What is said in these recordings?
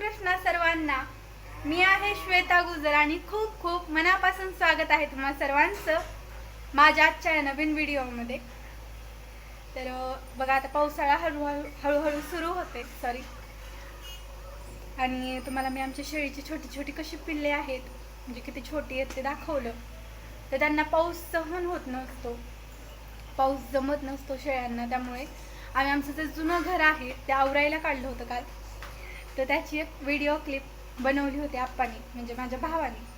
कृष्णा सर्वांना. मी आहे श्वेता गुजर आणि खूप खूप मनापासून स्वागत आहे तुम्हा सर्वांचं माझ्या आजच्या या नवीन व्हिडिओमध्ये. तर बघा आता पावसाळा हळूहळू हळूहळू सुरू होते सॉरी आणि तुम्हाला मी आमच्या शेळीची छोटी छोटी कशी पिल्ले आहेत म्हणजे किती छोटी आहेत ते दाखवलं. तर त्यांना पाऊस सहन होत नसतो. पाऊस जमत नसतो शेळ्यांना त्यामुळे आम्ही आमचं जे जुनं घर आहे ते आवरायला काढलं होतं काल. तर त्याची एक व्हिडिओ क्लिप बनवली होती आप्पानी म्हणजे माझ्या भावाने.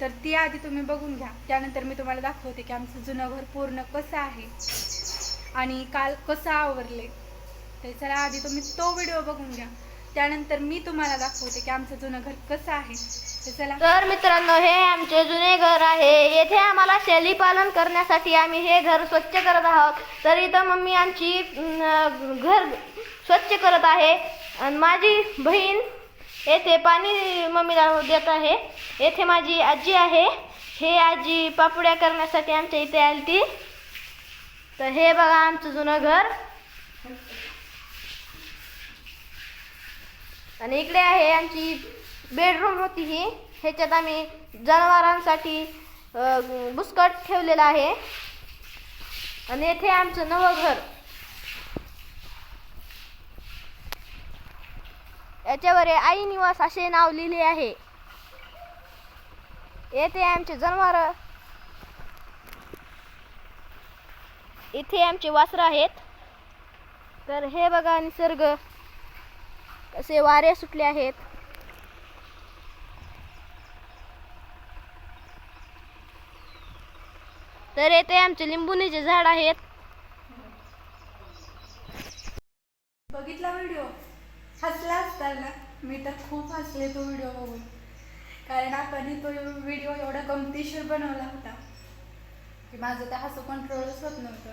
तर ती आधी तुम्ही बघून घ्या. त्यानंतर मी तुम्हाला दाखवते की आमचं जुनं घर पूर्ण कसं आहे आणि काल कसं आवरले. तर चला आधी तुम्ही तो व्हिडिओ बघून घ्या. त्यानंतर मी तुम्हाला दाखवते की आमचं जुनं घर कसं आहे. तर चला. तर मित्रांनो हे आमचे जुने घर आहे. येथे आम्हाला शैली पालन करण्यासाठी आम्ही हे घर स्वच्छ करत आहोत. तर इथं मम्मी आमची घर स्वच्छ करत आहे. आणि माझी बहीण येथे पाणी मम्मीला देत आहे. येथे माझी आजी आहे. हे आजी पापड्या करण्यासाठी आमच्या इथे आली ती तर हे बघा आमचं जुनं घर. आणि इकडे आहे आमची बेडरूम होती ही. ह्याच्यात आम्ही जनावरांसाठी बुस्कट ठेवलेलं आहे. आणि येथे आमचं नवं घर. याच्यावर आई निवास असे नाव लिहिले आहे. येथे आमचे जनावर इथे आमचे वासरं आहेत. तर हे बघा निसर्ग कसे वारे सुटले आहेत. तर येथे आमचे लिंबुनीचे झाड आहेत बघितला व्हिडिओ हसला ना मी तर खूप हसले तो व्हिडिओ बघून. कारण आपण तो व्हिडिओ एवढा गमतीशीर बनवला होता. की माझं तर हसू कंट्रोलच होत नव्हतं.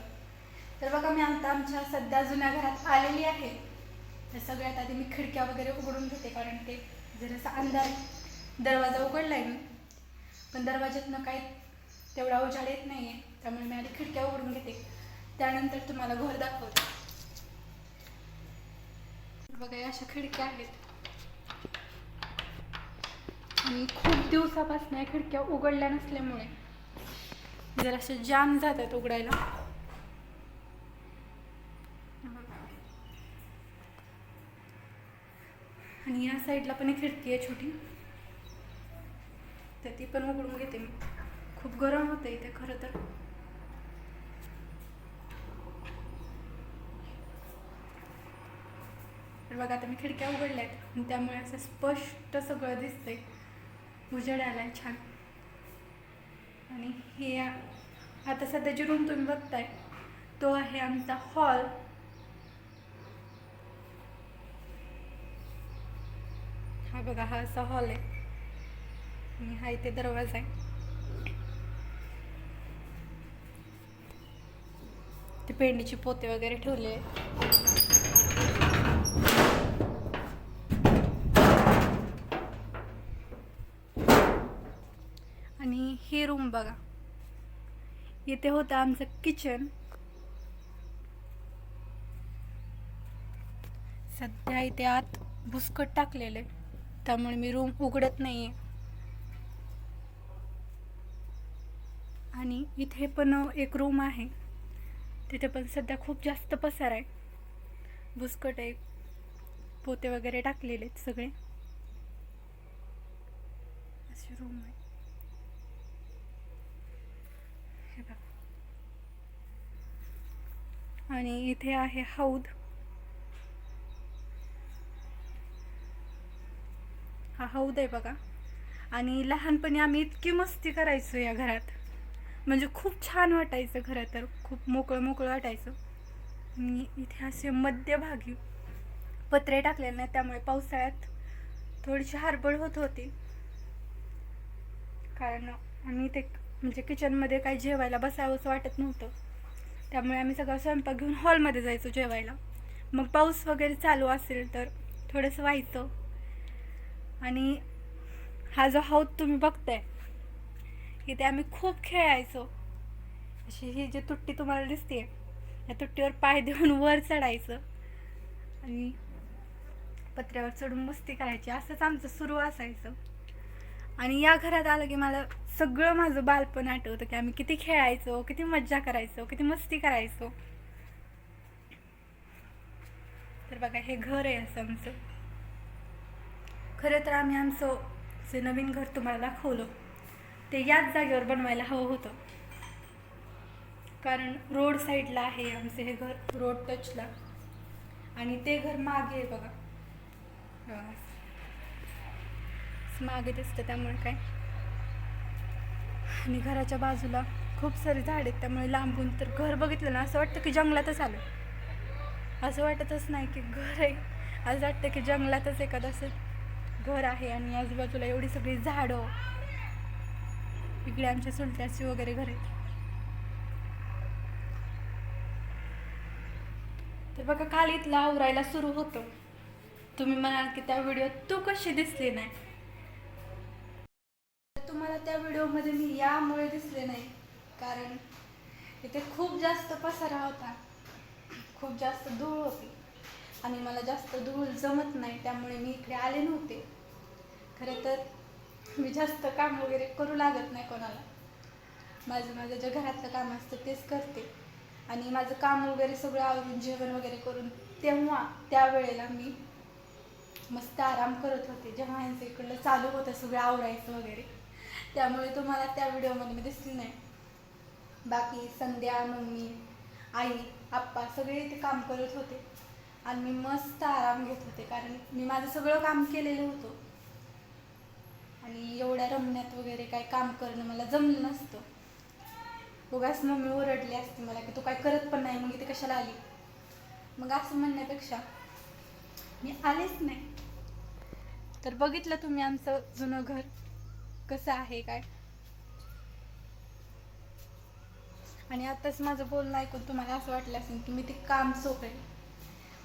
तर बघा मी आता आमच्या सध्या जुन्या घरात आलेली आहे. तर सगळ्यात आधी मी खिडक्या वगैरे उघडून घेते कारण ते जरासा अंधार दरवाजा उघडला आहे मी पण दरवाज्यातनं काही तेवढा उजाड येत नाही आहे त्यामुळे मी आधी खिडक्या उघडून घेते. त्यानंतर तुम्हाला घर दाखवते. बघा अशा खिडक्या आहेत. आणि खूप दिवसापासून या खिडक्या उघडल्या नसल्यामुळे जर असे जाम जातात उघडायला. आणि या साईडला पण एक खिडकी आहे छोटी. तर ती पण उघडून घेते मी. खूप गरम होतं इथे खरं तर. तर बघा आता मी खिडक्या उघडल्या आहेत त्यामुळे असं स्पष्ट सगळं दिसतंय. उजेड आहे छान. आणि हे आता सध्याची रूम तुम्ही बघताय तो आहे आमचा हॉल हा बघा हा असा हॉल आहे. आणि हा इथे दरवाजा आहे. ते पेंडीचे पोते वगैरे ठेवले आहेत आणि ही रूम बघा इथे होतं आमचं किचन सध्या इथे आत भुसकट टाकलेले त्यामुळे मी रूम उघडत नाही आहे आणि इथे पण एक रूम आहे. तिथे पण सध्या खूप जास्त पसार आहे. भुसकट आहे. पोते वगैरे टाकलेले आहेत सगळे. अशी रूम आहे. हे बघा. आणि इथे आहे हौद. हा हौद आहे बघा. आणि लहानपणी आम्ही इतकी मस्ती करायचो या घरात. म्हणजे खूप छान वाटायचं खरं तर. खूप मोकळं मोकळं वाटायचं. मी इथे असे मध्यभागी पत्रे टाकलेले नाही त्यामुळे पावसाळ्यात थोडीशी हरबळ होत होती. कारण आम्ही ते म्हणजे किचनमध्ये काही जेवायला बसावंसं वाटत नव्हतं. त्यामुळे आम्ही सगळं स्वयंपाक घेऊन हॉलमध्ये जायचो जेवायला. मग पाऊस वगैरे चालू असेल तर थोडंसं व्हायचं. आणि हा जो हौद तुम्ही बघताय इथे आम्ही खूप खेळायचो. अशी ही जी तुट्टी तुम्हाला दिसते या तुट्टीवर पाय देऊन वर चढायचं. आणि पत्र्यावर चढून मस्ती करायची. असंच आमचं सुरू असायचं. आणि या घरात आलं की मला सगळं माझं बालपण आठवतं की आम्ही किती खेळायचो किती मज्जा करायचो किती मस्ती करायचो. तर बघा हे घर आहे असं आमचं. खरं तर आम्ही आमचं जे नवीन घर तुम्हाला दाखवलं ते याच जागेवर बनवायला हवं होतं. कारण रोड साईडला आहे आमचं हे घर रोड टचला. आणि ते घर मागे आहे बघा. हा. मागे दिसतं त्यामुळे काय? आणि घराच्या बाजूला खूप सारे झाड आहेत त्यामुळे लांबून तर घर बघितलं ना असं वाटतं की जंगलातच आलं. असं वाटतच नाही की घर आहे. असं वाटतं की जंगलातच एखादं असं घर आहे आणि आजूबाजूला एवढी सगळी झाडं. इकडे आमच्या सुलट्याची वगैरे घर आहेत. तर बघा काल इथलं आवरायला सुरू होतं. तुम्ही म्हणाल की त्या व्हिडिओत तू कशी दिसली नाही? तुम्हाला त्या व्हिडिओमध्ये मी यामुळे दिसले नाही. कारण इथे खूप जास्त पसारा होता. खूप जास्त धूळ होती. आणि मला जास्त धूळ जमत नाही त्यामुळे मी इकडे आले नव्हते. खरं तर मी जास्त काम वगैरे करू लागत नाही कोणाला. माझं माझं जे घरातलं काम असतं तेच करते. आणि माझं काम वगैरे सगळं आवरून जेवण वगैरे करून तेव्हा त्यावेळेला मी मस्त आराम करत होते. जेव्हा यांचं इकडलं चालू होतं सगळं आवरायचं वगैरे. त्यामुळे तुम्हाला त्या व्हिडिओमध्ये मी दिसली नाही. बाकी संध्या मम्मी आई आप्पा सगळे इथे काम करत होते. आणि मी मस्त आराम घेत होते कारण मी माझं सगळं काम केलेलं होतं. आणि एवढ्या रमण्यात वगैरे काय काम करणं मला जमलं नसतं. उगाच मम्मी ओरडली असते मला की तू काय करत पण नाही मग इथे कशाला आली? मग असं म्हणण्यापेक्षा मी आलेच नाही. तर बघितलं तुम्ही आमचं जुनं घर? कसं आहे काय? आणि आताच माझं बोलणं ऐकून तुम्हाला असं वाटलं असेल की मी ते काम सोपेल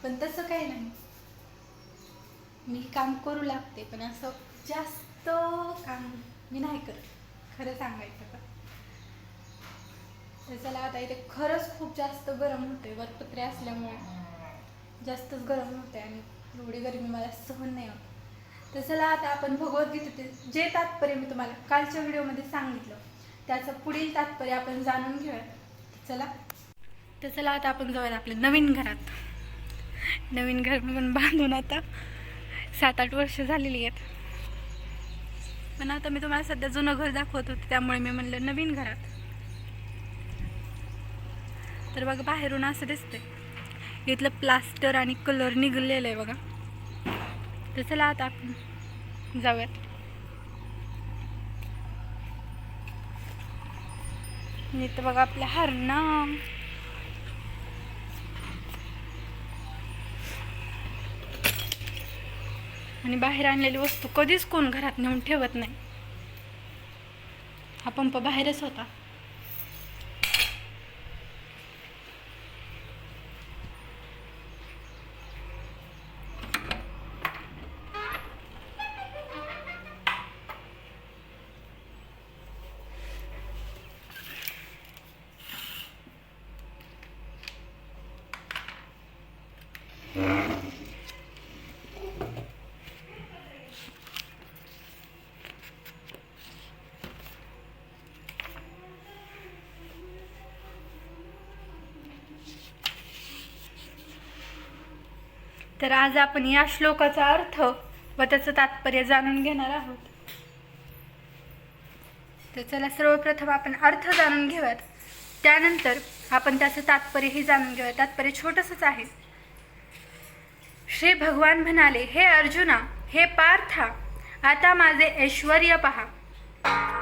पण तसं काही नाही. मी काम करू लागते पण असं जास्त काम मी नाही करत खरं सांगायचं का तर चला आता इथे खरंच खूप जास्त गरम होते वरपत्रे असल्यामुळे जास्तच गरम होते आणि एवढी गरमी मला सहन नाही होत. तर चला आता आपण भगवद्गीतेतील जे तात्पर्य मी तुम्हाला कालच्या व्हिडिओमध्ये सांगितलं त्याचं पुढील तात्पर्य आपण जाणून घेऊया. चला. तर चला आता आपण जाऊयात आपल्या नवीन घरात. नवीन घर पण बांधून आता सात आठ वर्ष झालेली आहेत. पण आता मी तुम्हाला सध्या जुनं घर दाखवत होते त्यामुळे मी म्हणलं नवीन घरात. तर बघा बाहेरून असं दिसतंय. इथलं प्लास्टर आणि कलर निघलेलं आहे बघा. तर चला आता आपण जाऊयात. आणि इथं बघा आपल्या हरणा. आणि बाहेर आणलेली वस्तू कधीच कोण घरात नेऊन ठेवत नाही. हा पंप बाहेरच होता. तर आज आपण या श्लोकाचा अर्थ व त्याचं तात्पर्य जाणून घेणार आहोत. तर चला सर्वप्रथम आपण अर्थ जाणून घेऊयात. त्यानंतर आपण त्याचं तात्पर्यही जाणून घेऊयात. तात्पर्य छोटंसंच आहे. श्री भगवान म्हणाले हे अर्जुना हे पार्था आता माझे ऐश्वर्य पहा.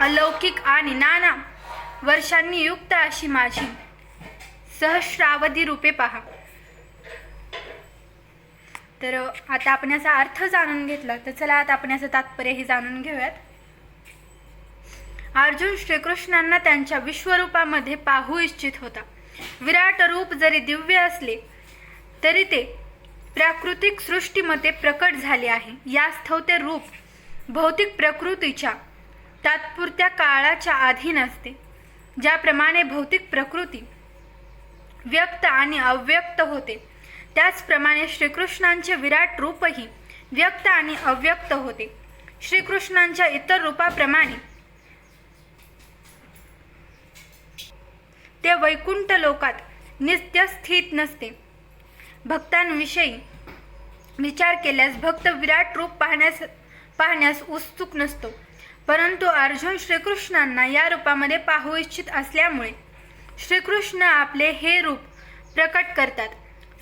अलौकिक आणि नाना वर्षांनी युक्त अशी माझी सहस्रावधी रूपे पहा. तर आता आपण याचा अर्थ जाणून घेतला तर चला आता आपण याचं तात्पर्यही जाणून घेऊयात. अर्जुन श्रीकृष्णांना त्यांच्या विश्वरूपामध्ये पाहू इच्छित होता. विराट रूप जरी दिव्य असले तरी ते प्राकृतिक सृष्टीमध्ये प्रकट झाले आहे. यास्तव ते रूप भौतिक प्रकृतीच्या तात्पुरत्या काळाच्या अधीन असते ज्याप्रमाणे भौतिक प्रकृती व्यक्त आणि अव्यक्त होते. त्याचप्रमाणे श्रीकृष्णांचे विराट रूपही व्यक्त आणि अव्यक्त होते. श्रीकृष्णांच्या इतर रूपाप्रमाणे ते वैकुंठ लोकात नित्यस्थित नसते. भक्तांविषयी विचार केल्यास भक्त विराट रूप पाहण्यास पाहण्यास उत्सुक नसतो. परंतु अर्जुन श्रीकृष्णांना या रूपामध्ये पाहू इच्छित असल्यामुळे श्रीकृष्ण आपले हे रूप प्रकट करतात.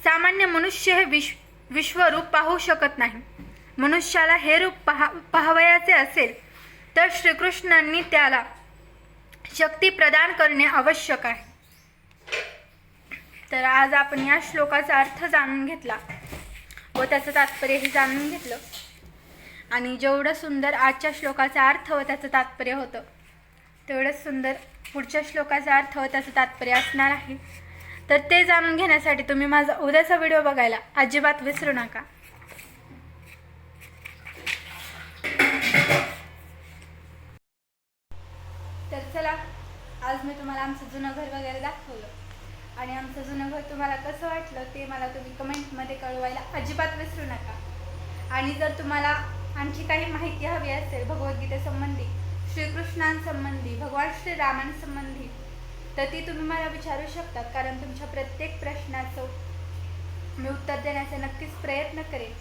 सामान्य मनुष्य हे विश्व विश्वरूप पाहू शकत नाही. मनुष्याला हे रूप पहा पाहावयाचे असेल तर श्रीकृष्णांनी त्याला शक्ती प्रदान करणे आवश्यक आहे. तर आज आपण या श्लोकाचा अर्थ जाणून घेतला व त्याचं तात्पर्यही जाणून घेतलं. आणि जेवढं सुंदर आजच्या श्लोकाचा अर्थ व त्याचं तात्पर्य होतं तेवढंच सुंदर पुढच्या श्लोकाचा अर्थ व त्याचं तात्पर्य असणार आहे. तर ते जाणून घेण्यासाठी तुम्ही माझा उद्याचा व्हिडिओ बघायला अजिबात विसरू नका. तर चला आज मी तुम्हाला आमचं जुनं घर वगैरे दाखव आणि आमचं जुनं घर तुम्हाला कसं वाटलं ते मला तुम्ही कमेंटमध्ये कळवायला अजिबात विसरू नका. आणि जर तुम्हाला आणखी काही माहिती हवी असेल भगवद्गीतेसंबंधी श्रीकृष्णांसंबंधी भगवान श्रीरामांसंबंधी तर ती तुम्ही मला विचारू शकतात कारण तुमच्या प्रत्येक प्रश्नाचं मी उत्तर देण्याचा नक्कीच प्रयत्न करेन.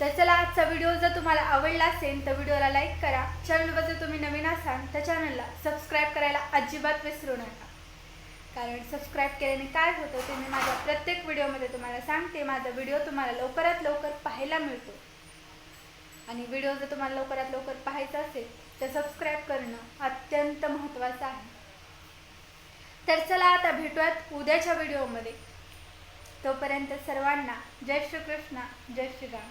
तर चला आजचा व्हिडिओ जर तुम्हाला आवडला असेल तर व्हिडिओला लाईक करा. चॅनलवर जर तुम्ही नवीन असाल तर चॅनलला सबस्क्राईब करायला अजिबात विसरू नका. कारण सबस्क्राईब केल्याने काय होतं ते मी माझ्या प्रत्येक व्हिडिओमध्ये तुम्हाला सांगते. माझा व्हिडिओ तुम्हाला लवकरात लवकर पाहायला मिळतो. आणि व्हिडिओ जर तुम्हाला लवकरात लवकर पाहायचा असेल तर सबस्क्राईब करणं अत्यंत महत्त्वाचं आहे. तर चला आता भेटूयात उद्याच्या व्हिडिओमध्ये तोपर्यंत सर्वांना जय श्रीकृष्ण जय श्रीराम.